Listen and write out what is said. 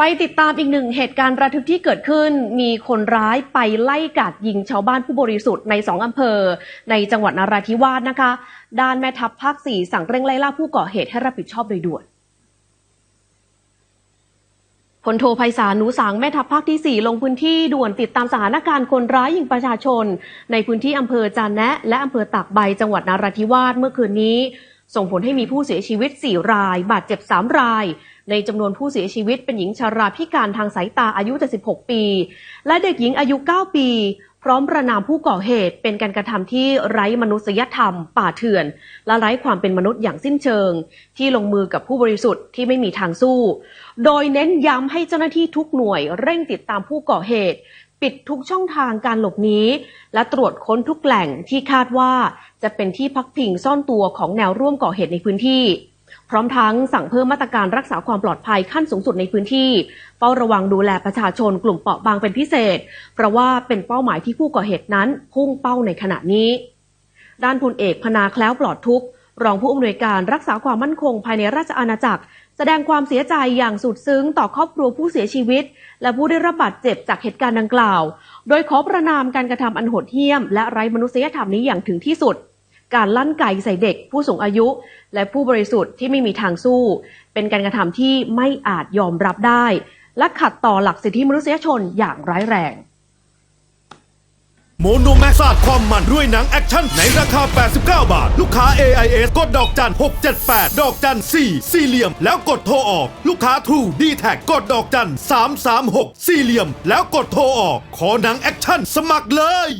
ไปติดตามอีกหนึ่งเหตุการณ์ระทึกที่เกิดขึ้น มีคนร้ายไปไล่กัดยิงชาวบ้านผู้บริสุทธิ์ในสองอำเภอ ในจังหวัดนราธิวาสนะคะ ด้านแม่ทัพภาคสี่สั่งเร่งไล่ล่าผู้ก่อเหตุให้รับผิดชอบโดยด่วนพลโทไพศาลหนูสังแม่ทัพภาคที่ 4 ลงพื้นที่ด่วนติดตามสถานการณ์คนร้ายยิงประชาชน ในพื้นที่อำเภอจานแนะ และอำเภอตากใบจังหวัดนราธิวาสเมื่อคืนนี้ ส่งผลให้มีผู้เสียชีวิต 4 ราย บาดเจ็บ 3 ราย ในจำนวนผู้เสียชีวิตเป็นหญิงชาราพิการทางสายตาอายุ 76 ปี และเด็กหญิงอายุ 9 ปี พร้อมประนามผู้ก่อเหตุ เป็นการกระทำที่ไร้มนุษยธรรม ป่าเถื่อน และไร้ความเป็นมนุษย์อย่างสิ้นเชิง ที่ลงมือกับผู้บริสุทธิ์ที่ไม่มีทางสู้ โดยเน้นย้ำให้เจ้าหน้าที่ทุกหน่วยเร่งติดตามผู้ก่อเหตุ ปิดทุกช่องทางการหลบหนีและตรวจค้นทุกแหล่งที่คาดว่าจะเป็นที่พักพิงซ่อนตัวของแนวร่วมก่อเหตุในพื้นที่ พร้อมทั้งสั่งเพิ่มมาตรการรักษาความปลอดภัยขั้นสูงสุดในพื้นที่เฝ้าระวังดูแลประชาชนกลุ่มเปราะบางเป็นพิเศษ เพราะว่าเป็นเป้าหมายที่ผู้ก่อเหตุนั้นพุ่งเป้าในขณะนี้ ด้านพลเอกพนาแคล้วปลอดทุกรองผู้อำนวยการรักษาความมั่นคงภายในราชอาณาจักร แสดงความเสียใจอย่างสุดซึ้งต่อครอบครัวผู้เสียชีวิต และผู้ได้รับบาดเจ็บจากเหตุการณ์ดังกล่าว โดยขอประนามการกระทำอันโหดเหี้ยม และไร้มนุษยธรรมนี้อย่างถึงที่สุด การลั่นไกใส่เด็กผู้สูงอายุ และผู้บริสุทธิ์ที่ไม่มีทางสู้ เป็นการกระทำที่ไม่อาจยอมรับได้ และขัดต่อหลักสิทธิมนุษยชนอย่างร้ายแรงโมโนแม็กซ์สาดความมันด้วยหนังแอคชั่นในราคา 89 บาท ลูกค้า AIS กดดอกจัน 678 ดอกจัน 4 สี่เหลี่ยม แล้วกดโทรออก ลูกค้า True d t แทกดดอกจัน 336 สี่เหลี่ยม แล้วกดโทรออก ขอหนังแอคชั่นสมัครเลย